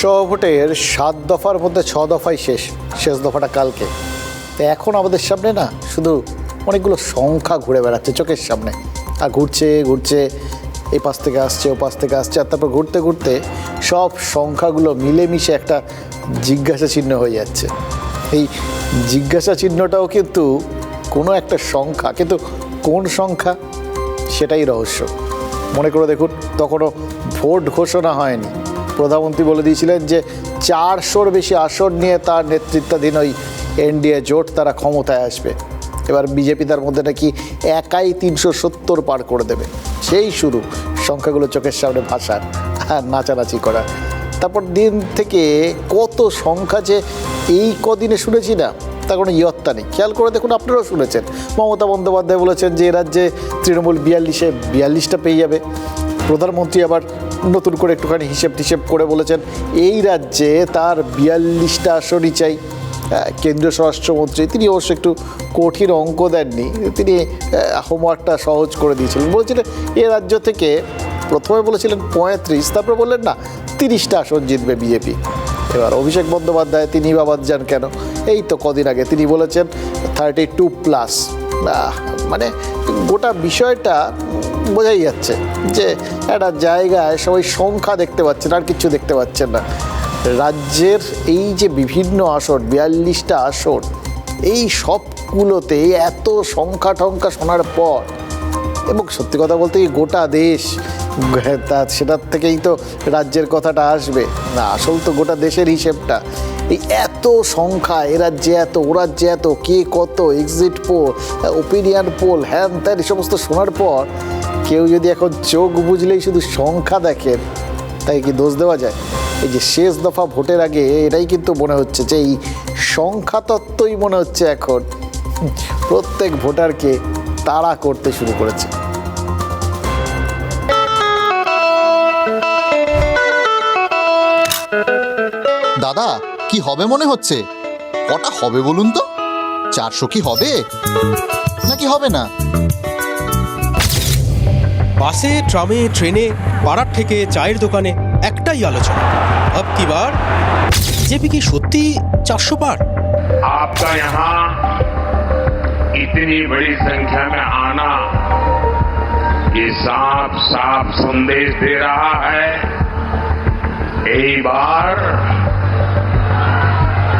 লোকসভা ভোটের সাত দফার মধ্যে ছ দফাই শেষ শেষ দফাটা কালকে। তো এখন আমাদের সামনে না শুধু অনেকগুলো সংখ্যা ঘুরে বেড়াচ্ছে চোখের সামনে। আর ঘুরছে ঘুরছে এই পাশ থেকে আসছে, ও পাশ থেকে আসছে, আর তারপর ঘুরতে ঘুরতে সব সংখ্যাগুলো মিলেমিশে একটা জিজ্ঞাসা চিহ্ন হয়ে যাচ্ছে। এই জিজ্ঞাসা চিহ্নটাও কিন্তু কোনো একটা সংখ্যা, কিন্তু কোন সংখ্যা সেটাই রহস্য। মনে করে দেখুন, তখনও ভোট ঘোষণা হয়নি। প্রধানমন্ত্রী বলে দিয়েছিলেন যে চারশোর বেশি আসন নিয়ে তার নেতৃত্বাধীন ওই এনডিএ জোট তারা ক্ষমতায় আসবে। এবার বিজেপি তার মধ্যে নাকি একাই তিনশো সত্তর পার করে দেবে। সেই শুরু, সংখ্যাগুলো চোখের সামনে ভাষার আর নাচানাচি করা তারপর দিন থেকে কত সংখ্যা যে এই কদিনে শুনেছি না তা কোনো ইয়ত্তা নেই। খেয়াল করে দেখুন, আপনারাও শুনেছেন। মমতা বন্দ্যোপাধ্যায় বলেছেন যে এ রাজ্যে তৃণমূল বিয়াল্লিশে, বিয়াল্লিশটা পেয়ে যাবে। প্রধানমন্ত্রী আবার নতুন করে একটুখানি হিসেব টিসেব করে বলেছেন, এই রাজ্যে তার বিয়াল্লিশটা আসনই চাই কেন্দ্রীয় স্বরাষ্ট্রমন্ত্রী। তিনি অবশ্য একটু কঠিন অঙ্ক দেননি, তিনি হোমওয়ার্কটা সহজ করে দিয়েছিলেন। বলেছিলেন, এ রাজ্য থেকে প্রথমে বলেছিলেন পঁয়ত্রিশ, তারপরে বললেন না, তিরিশটা আসন জিতবে বিজেপি। এবার অভিষেক বন্দ্যোপাধ্যায়, তিনি বাবাদ যান কেন? এই তো কদিন আগে তিনি বলেছেন থার্টি টু প্লাস মানে গোটা বিষয়টা বোঝাই যাচ্ছে। যে একটা জায়গায় সবাই সংখ্যা দেখতে পাচ্ছেন, আর কিছু দেখতে পাচ্ছেন না। রাজ্যের এই যে বিভিন্ন আসন, বিয়াল্লিশটা আসন, এই সবগুলোতে এত সংখ্যা টংখ্যা শোনার পর, এবং সত্যি কথা বলতে গোটা দেশ, তা সেটার থেকেই তো রাজ্যের কথাটা আসবে। না, আসল তো গোটা দেশের হিসেবটা। এই এত সংখ্যা, এ রাজ্যে এত, ও রাজ্যে এত, কে কত এক্সিট পোল ওপিনিয়ন পোল হ্যান ত্যান, এই সমস্ত শোনার পর কেউ যদি এখন চোখ বুঝলেই শুধু সংখ্যা দেখেন তাই কি দোষ দেওয়া যায়? এই যে শেষ দফা ভোটের আগে এটাই কিন্তু মনে হচ্ছে যে এই সংখ্যা তত্ত্বই মনে হচ্ছে এখন। প্রত্যেক ভোটারকে তাড়া করতে শুরু করেছে। দাদা, কি হবে মনে হচ্ছে? কটা হবে বলুন তো? চারশো কি হবে? নাকি হবে না? বাসে ট্রামে ট্রেনে পাড়ার থেকে চায়ের দোকানে একটাই আলোচনা আব কি বার বিজেপি কি সত্যি চারশো পার आपका यहाँ इतनी बड़ी संख्या में आना ये साफ साफ संदेश दे रहा है एक बार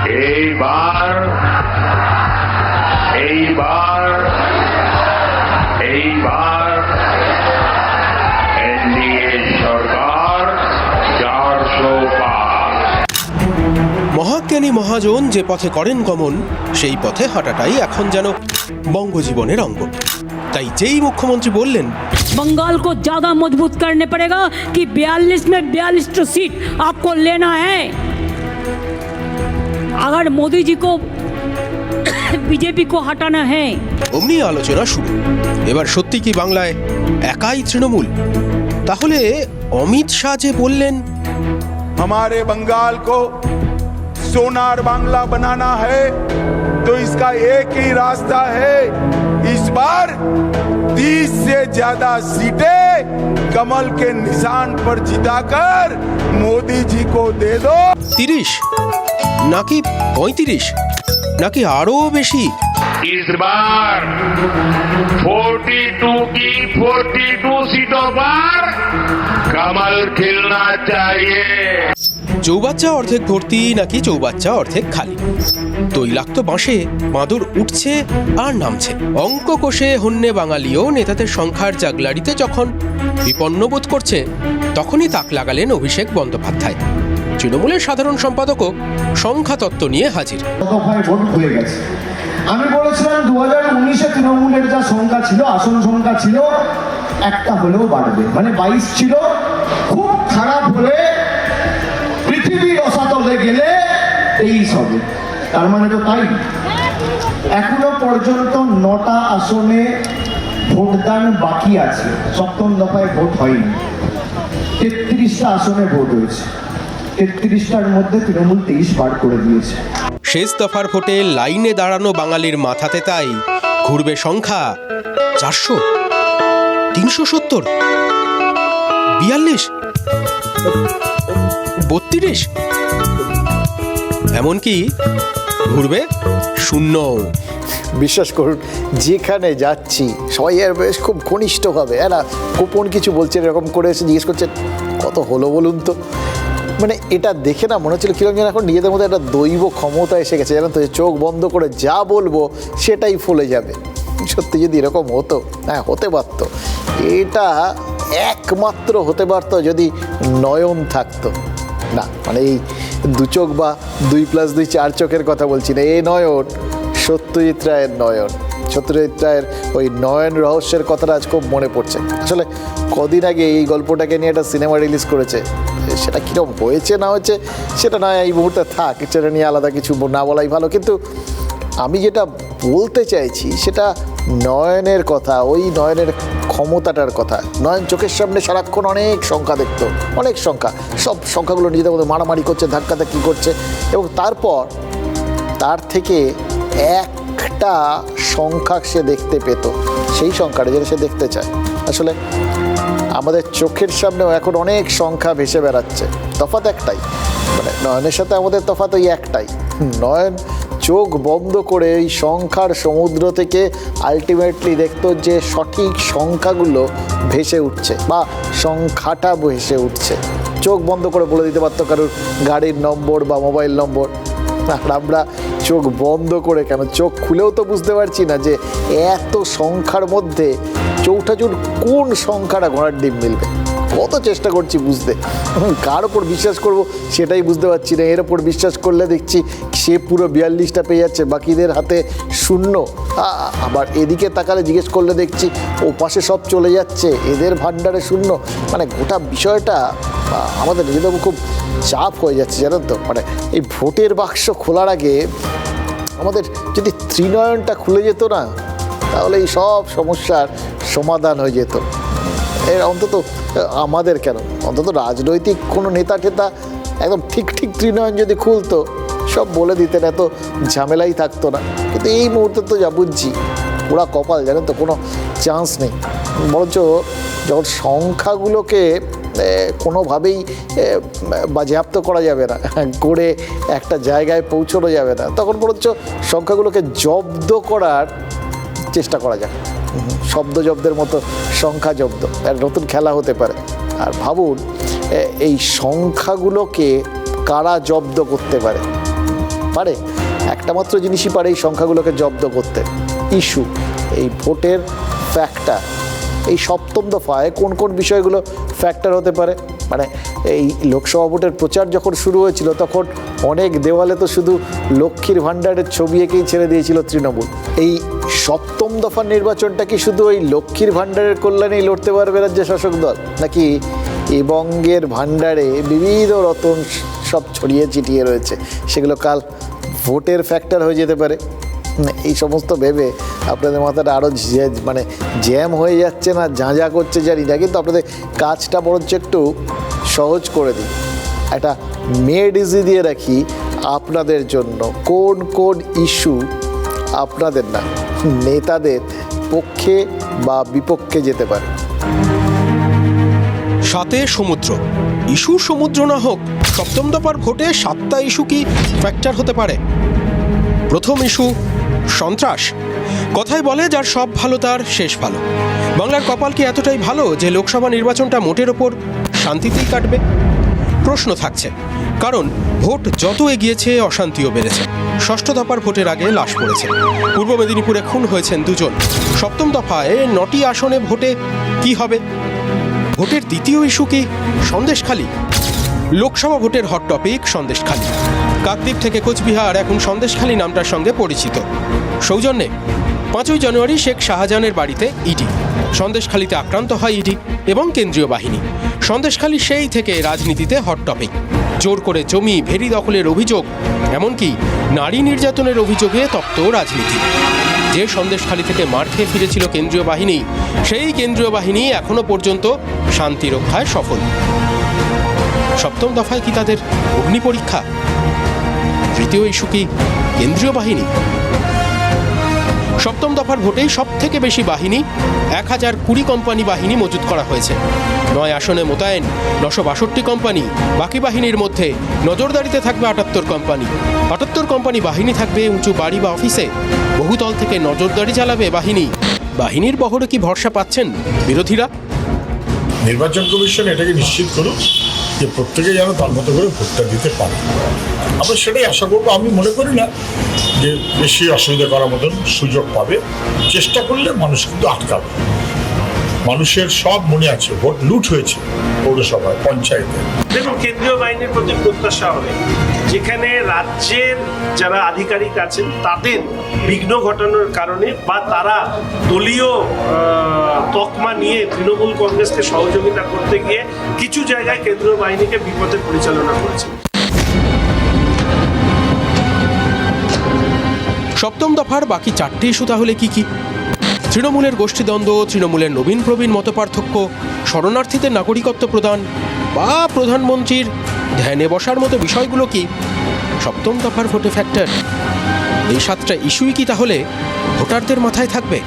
एक बार एक बार মহাজন যে পথে করেন গমন সেই পথে হাঁটাটাই এখন যেন বঙ্গজীবনের অঙ্গ তাই যেই মুখ্যমন্ত্রী বললেন बंगाल को ज्यादा मजबूत करने पड़ेगा कि 42 में 42 तो सीट आपको लेना है अगर मोदी जी को बीजेपी को हटाना है অমনি আলোচনা শুরু এবার সত্যি কি বাংলায় একাই তৃণমূল তাহলে অমিত শাহ যে বললেন हमारे बंगाल को सोनार बांग्ला बनाना है तो इसका एक ही रास्ता है इस बार 30 से ज्यादा सीटें कमल के निशान पर जिताकर मोदी जी को दे दो তিরিশ নাকি পঁয়ত্রিশ নাকি আরও বেশি इस बार 42 की 42 सीटों पर कमल खिलना चाहिए চৌবাচ্চা অর্ধেক ভর্তি নাকি চৌবাচ্চা অর্ধেক খালি? তৈলাক্ত বাঁশে বাঁদর উঠছে আর নামছে। অঙ্ক কোষে হন্যে বাঙালিও নেতাদের সংখ্যার জাগলারিতে যখন বিপন্ন বোধ করছে, তখনই তাক লাগালেন অভিষেক বন্দ্যোপাধ্যায়। তৃণমূলের সাধারণ সম্পাদকও সংখ্যা তত্ত্ব নিয়ে হাজির। আমি বলেছিলাম দু হাজার উনিশে ভোটের যা সংখ্যা ছিল, আসন সংখ্যা ছিল, একটা হলেও বাড়বে। মানে বাইশ ছিল, খুব খারাপ হলে অসাতলে গেলে তেইশ হবে তার মানে তো তাই। এখনও পর্যন্ত নটা আসনে ভোটদান বাকি আছে। সপ্তম দফায় ভোট হয়নি। তেত্রিশটা আসনে ভোট হয়েছে। তেত্রিশটার মধ্যে তৃণমূল তেইশ বার করে দিয়েছে। শেষ দফার ভোটে লাইনে দাঁড়ানো বাঙালির মাথাতে তাই। ঘুরবে সংখ্যা চারশো, তিনশো সত্তর, বিয়াল্লিশ, বত্রিশ। এমনকি ঘুরবে শূন্য বিশ্বাস করুন, যেখানে যাচ্ছি, সবাই এর বেশ খুব ঘনিষ্ঠভাবে এরা গোপন কিছু বলছে, এরকম করে এসে জিজ্ঞেস করছে, কত হলো বলুন তো? মানে এটা দেখে না মনে হচ্ছিল কীরকম যেন এখন নিজেদের মধ্যে একটা দৈব ক্ষমতা এসে গেছে, জানেন তো চোখ বন্ধ করে যা বলব, সেটাই ফলে যাবে। সত্যি যদি এরকম হতো হ্যাঁ হতে পারতো। এটা একমাত্র হতে পারতো যদি নয়ন থাকতো। না মানে এই দু চোখ বা দুই প্লাস দুই চার চোখের কথা বলছি না এই নয়ন, সত্যজিৎ রায়ের নয়ন। সত্যজিৎ রায়ের ওই নয়ন রহস্যের কথাটা আজ খুব মনে পড়ছে। আসলে কদিন আগে এই গল্পটাকে নিয়ে একটা সিনেমা রিলিজ করেছে। সেটা কীরকম হয়েছে, না হয়েছে, সেটা নয় এই মুহূর্তে থাক, সেটা নিয়ে আলাদা কিছু না বলাই ভালো। কিন্তু আমি যেটা বলতে চাইছি, সেটা নয়নের কথা, ওই নয়নের ক্ষমতাটার কথা। নয়ন চোখের সামনে সারাক্ষণ অনেক সংখ্যা দেখতো, অনেক সংখ্যা। সব সংখ্যাগুলো নিজেদের মধ্যে মারামারি করছে, ধাক্কাধাক্কি করছে এবং তারপর তার থেকে একটা সংখ্যা সে দেখতে পেত। সেই সংখ্যাটা যেটা সে দেখতে চায়। আসলে আমাদের চোখের সামনেও এখন অনেক সংখ্যা ভেসে বেড়াচ্ছে। তফাৎ একটাই। মানে নয়নের সাথে আমাদের তফাৎ ওই একটাই। নয়ন চোখ বন্ধ করে এই সংখ্যার সমুদ্র থেকে আলটিমেটলি দেখতো যে সঠিক সংখ্যাগুলো ভেসে উঠছে বা সংখ্যাটা ভেসে উঠছে। চোখ বন্ধ করে বলে দিতে পারতো কারোর গাড়ির নম্বর বা মোবাইল নম্বর। আর আমরা চোখ বন্ধ করে কেন? চোখ খুলেও তো বুঝতে পারছি না যে এত সংখ্যার মধ্যে চৌঠাচুর কোন সংখ্যাটা ঘোড়ার ডিম মিলবে। কত চেষ্টা করছি বুঝতে। কার ওপর বিশ্বাস করব সেটাই বুঝতে পারছি না। এর ওপর বিশ্বাস করলে দেখছি সে পুরো বিয়াল্লিশটা পেয়ে যাচ্ছে, বাকিদের হাতে শূন্য। আবার এদিকে তাকালে জিজ্ঞেস করলে দেখছি ও পাশে সব চলে যাচ্ছে, এদের ভাণ্ডারে শূন্য। মানে গোটা বিষয়টা আমাদের নিজেদের খুব চাপ হয়ে যাচ্ছে, জানেন তো? মানে এই ভোটের বাক্স খোলার আগে আমাদের যদি ত্রিনয়নটা খুলে যেত না, তাহলে এই সব সমস্যার সমাধান হয়ে যেত। অন্তত আমাদের কেন? অন্তত রাজনৈতিক কোনো নেতা টেতা একদম ঠিক ঠিক ত্রিনয়ন যদি খুলতো, সব বলে দিতেন, এত ঝামেলাই থাকতো না। কিন্তু এই মুহূর্তে তো যা বুঝছি ওরা কপাল, জানেন তো, কোনো চান্স নেই। বরঞ্চ যখন সংখ্যাগুলোকে কোনোভাবেই বাজেয়াপ্ত করা যাবে না করে একটা জায়গায় পৌঁছানো যাবে না, তখন বরঞ্চ সংখ্যাগুলোকে জব্দ করার চেষ্টা করা যাক। শব্দ জব্দের মতো সংখ্যা জব্দ একটা নতুন খেলা হতে পারে। আর ভাবুন এই সংখ্যাগুলোকে কারা জব্দ করতে পারে? পারে? একটা মাত্র জিনিসই পারে এই সংখ্যাগুলোকে জব্দ করতে। ইস্যু, এই ভোটের ফ্যাক্টর এই সপ্তম দফায় কোন কোন বিষয়গুলো ফ্যাক্টর হতে পারে? মানে এই লোকসভা ভোটের প্রচার যখন শুরু হয়েছিল, তখন অনেক দেওয়ালে তো শুধু লক্ষ্মীর ভাণ্ডারের ছবি এঁকেই ছেড়ে দিয়েছিল তৃণমূল। এই সপ্তম দফার নির্বাচনটা কি শুধু ওই লক্ষ্মীর ভাণ্ডারের কল্যাণেই লড়তে পারবে রাজ্য শাসক দল, নাকি এ বঙ্গের ভাণ্ডারে বিবিধ রতন সব ছড়িয়ে ছিটিয়ে রয়েছে? সেগুলো কাল ভোটের ফ্যাক্টর হয়ে যেতে পারে। এই সমস্ত ভেবে আপনাদের মাথাটা আরও মানে জ্যাম হয়ে যাচ্ছে না ঝাঁঝা করছে জানি না, কিন্তু আপনাদের কাজটা বরঞ্চ একটু সহজ করে দিই। একটা মেড ইজি দিয়ে রাখি আপনাদের জন্য। কোন কোন ইস্যু আপনাদের না, নেতাদের পক্ষে বা বিপক্ষে যেতে পারে। সাথে সমুদ্র। ইস্যু সমুদ্র না হোক, সপ্তম দফার ভোটে সাতটা ইস্যু কি ফ্যাক্টর হতে পারে? প্রথম ইস্যু সন্ত্রাস। কথায় বলে যার সব ভালো তার শেষ ভালো। বাংলার কপাল কি এতটাই ভালো যে লোকসভা নির্বাচনটা মোটের ওপর শান্তিতেই কাটবে? প্রশ্ন থাকছে, কারণ ভোট যত এগিয়েছে অশান্তিও বেড়েছে। ষষ্ঠ দফার ভোটের আগে লাশ পড়েছে। পূর্ব মেদিনীপুরে খুন হয়েছেন দুজন। সপ্তম দফায় নটি আসনে ভোটে কি হবে? ভোটের দ্বিতীয় ইস্যু কি সন্দেশখালী? লোকসভা ভোটের হট টপিক সন্দেশখালী। কাকদ্বীপ থেকে কোচবিহার, এখন সন্দেশখালী নামটার সঙ্গে পরিচিত। সৌজন্যে পাঁচই জানুয়ারি শেখ শাহজাহানের বাড়িতে ইডি। সন্দেশখালীতে আক্রান্ত হয় ইডি এবং কেন্দ্রীয় বাহিনী। সন্দেশখালী সেই থেকে রাজনীতিতে হট টপিক জোর করে জমি, ভেরি দখলের অভিযোগ, এমনকি নারী নির্যাতনের অভিযোগে তপ্ত রাজনীতি। যে সন্দেশখালী থেকে মার খেয়ে ফিরেছিল কেন্দ্রীয় বাহিনী, সেই কেন্দ্রীয় বাহিনী এখনও পর্যন্ত শান্তি রক্ষায় সফল। সপ্তম দফায় কি তাদের অগ্নি পরীক্ষা? তৃতীয় ইস্যু কি কেন্দ্রীয় বাহিনী? সপ্তম দফার ভোটেই সব থেকে বেশি বাহিনী, এক হাজার কুড়ি কোম্পানি বাহিনী মজুত করা হয়েছে। নয় আসনে মোতায়েন, নশো বাষট্টি কোম্পানি, বাকি বাহিনীর মধ্যে নজরদারিতে থাকবে আটাত্তর কোম্পানি। আটাত্তর কোম্পানি বাহিনী থাকবে উঁচু বাড়ি বা অফিসে। বহুতল থেকে নজরদারি চালাবে বাহিনী। বাহিনীর বহরে কি ভরসা পাচ্ছেন বিরোধীরা? নির্বাচন কমিশন এটাকে নিশ্চিত করুক যে প্রত্যেকে যেন তার মতো করে ভোটটা দিতে পারে। আমরা সেটাই আশা করব। আমি মনে করি না যে বেশি অসুবিধা করার মতন সুযোগ পাবে। চেষ্টা করলে মানুষ কিন্তু আটকাবে। মানুষের সব মনে আছে ভোট লুট হয়েছে পৌরসভায় পঞ্চায়েতে। দেখুন কেন্দ্রীয় বাহিনীর প্রতি প্রত্যাশা হবে। যেখানে রাজ্যের যারা আধিকারিক আছেন তাদের বিঘ্ন ঘটানোর কারণে বা তারা দলীয় আহ, তকমা নিয়ে তৃণমূল কংগ্রেসকে সহযোগিতা করতে গিয়ে কিছু জায়গায় কেন্দ্রীয় বাহিনীকে বিপদে পরিচালনা করেছে সপ্তম দফার বাকি চারটি ইস্যু তাহলে কি কি? তৃণমূলের গোষ্ঠীদ্বন্দ্ব, তৃণমূলের নবীন প্রবীণ মতপার্থক্য, শরণার্থীদের নাগরিকত্ব প্রদান বা প্রধানমন্ত্রীর ধ্যানে বসার মতো বিষয়গুলো কি? সপ্তম দফার ভোটে ফ্যাক্টর এই সাতটা ইস্যুই কি তাহলে ভোটারদের মাথায় থাকবে?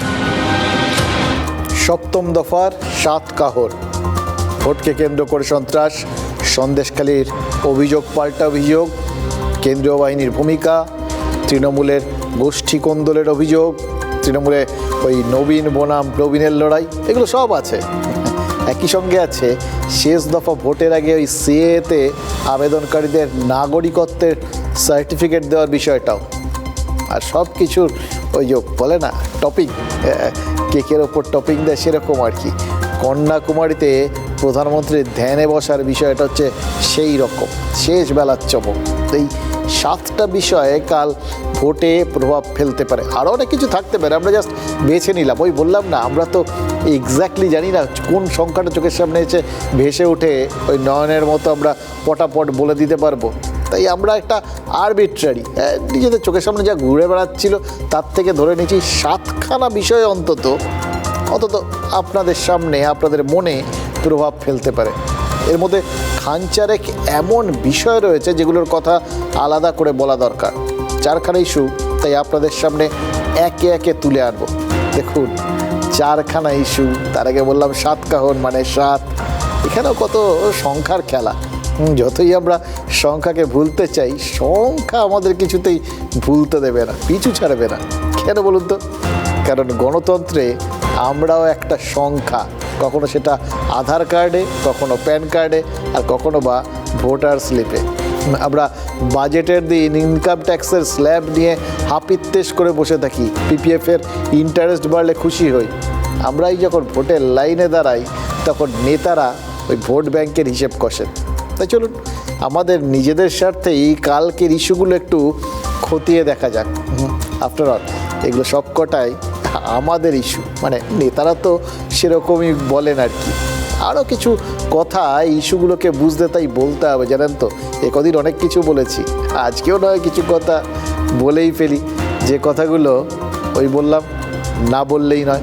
সপ্তম দফার সাত কাহর। ভোটকে কেন্দ্র করে সন্ত্রাস সন্দেশকালীর অভিযোগ, পাল্টা অভিযোগ, কেন্দ্রীয় বাহিনীর ভূমিকা, তৃণমূলের গোষ্ঠী কোন্দলের অভিযোগ, তৃণমূলে ওই নবীন বনাম, প্রবীণের লড়াই, এগুলো সব আছে। একই সঙ্গে আছে, শেষ দফা ভোটের আগে ওই সিএতে আবেদনকারীদের নাগরিকত্বের সার্টিফিকেট দেওয়ার বিষয়টাও। আর সব কিছুর ওই যে বলে না টপিং কেকের ওপর টপিং দেয় সেরকম আর কি। কন্যাকুমারীতে প্রধানমন্ত্রীর ধ্যানে বসার বিষয়টা হচ্ছে সেই রকম শেষ বেলার চমক। এই সাতটা বিষয়ে কাল ভোটে প্রভাব ফেলতে পারে। আরও অনেক কিছু থাকতে পারে, আমরা জাস্ট বেছে নিলাম। ওই বললাম না, আমরা তো এক্স্যাক্টলি জানি না কোন সংখ্যাটা চোখের সামনে এসে ভেসে উঠে ওই নয়নের মতো আমরা পটাপট বলে দিতে পারব। তাই আমরা একটা আরবিট্রারি নিজেদের চোখের সামনে যা ঘুরে বেড়াচ্ছিল, তার থেকে ধরে নিয়েছি সাতখানা বিষয় অন্তত অন্তত আপনাদের সামনে, আপনাদের মনে প্রভাব ফেলতে পারে। এর মধ্যে খাঞ্চারেক এমন বিষয় রয়েছে যেগুলোর কথা আলাদা করে বলা দরকার। চারখানা ইস্যু তাই আপনাদের সামনে একে একে তুলে আনব। দেখুন চারখানা ইস্যু তার আগে বললাম সাত কাহন মানে সাত। এখানেও কত সংখ্যার খেলা। যতই আমরা সংখ্যাকে ভুলতে চাই, সংখ্যা আমাদের কিছুতেই ভুলতে দেবে না, পিছু ছাড়বে না। কেন বলুন তো? কারণ গণতন্ত্রে আমরাও একটা সংখ্যা, কখনো সেটা আধার কার্ডে, কখনো প্যান কার্ডে, আর কখনো বা ভোটার স্লিপে। আমরা বাজেটের দিন ইনকাম ট্যাক্সের স্ল্যাব নিয়ে হাপিত্তেশ করে বসে থাকি। পিপিএফের ইন্টারেস্ট বাড়লে খুশি হই। আমরাই যখন ভোটের লাইনে দাঁড়াই, তখন নেতারা ওই ভোট ব্যাংকের হিসেব কষেন। তাই চলুন, আমাদের নিজেদের স্বার্থে এই কালকের ইস্যুগুলো একটু খতিয়ে দেখা যাক। আফটার অল এগুলো সবকটাই আমাদের ইস্যু মানে নেতারা তো সেরকমই বলেন আর কি। আরও কিছু কথা ইস্যুগুলোকে বুঝতে তাই বলতে হবে, জানেন তো? একদিন কদিন অনেক কিছু বলেছি। আজকেও নয়, কিছু কথা বলেই ফেলি। যে কথাগুলো ওই বললাম, না বললেই নয়।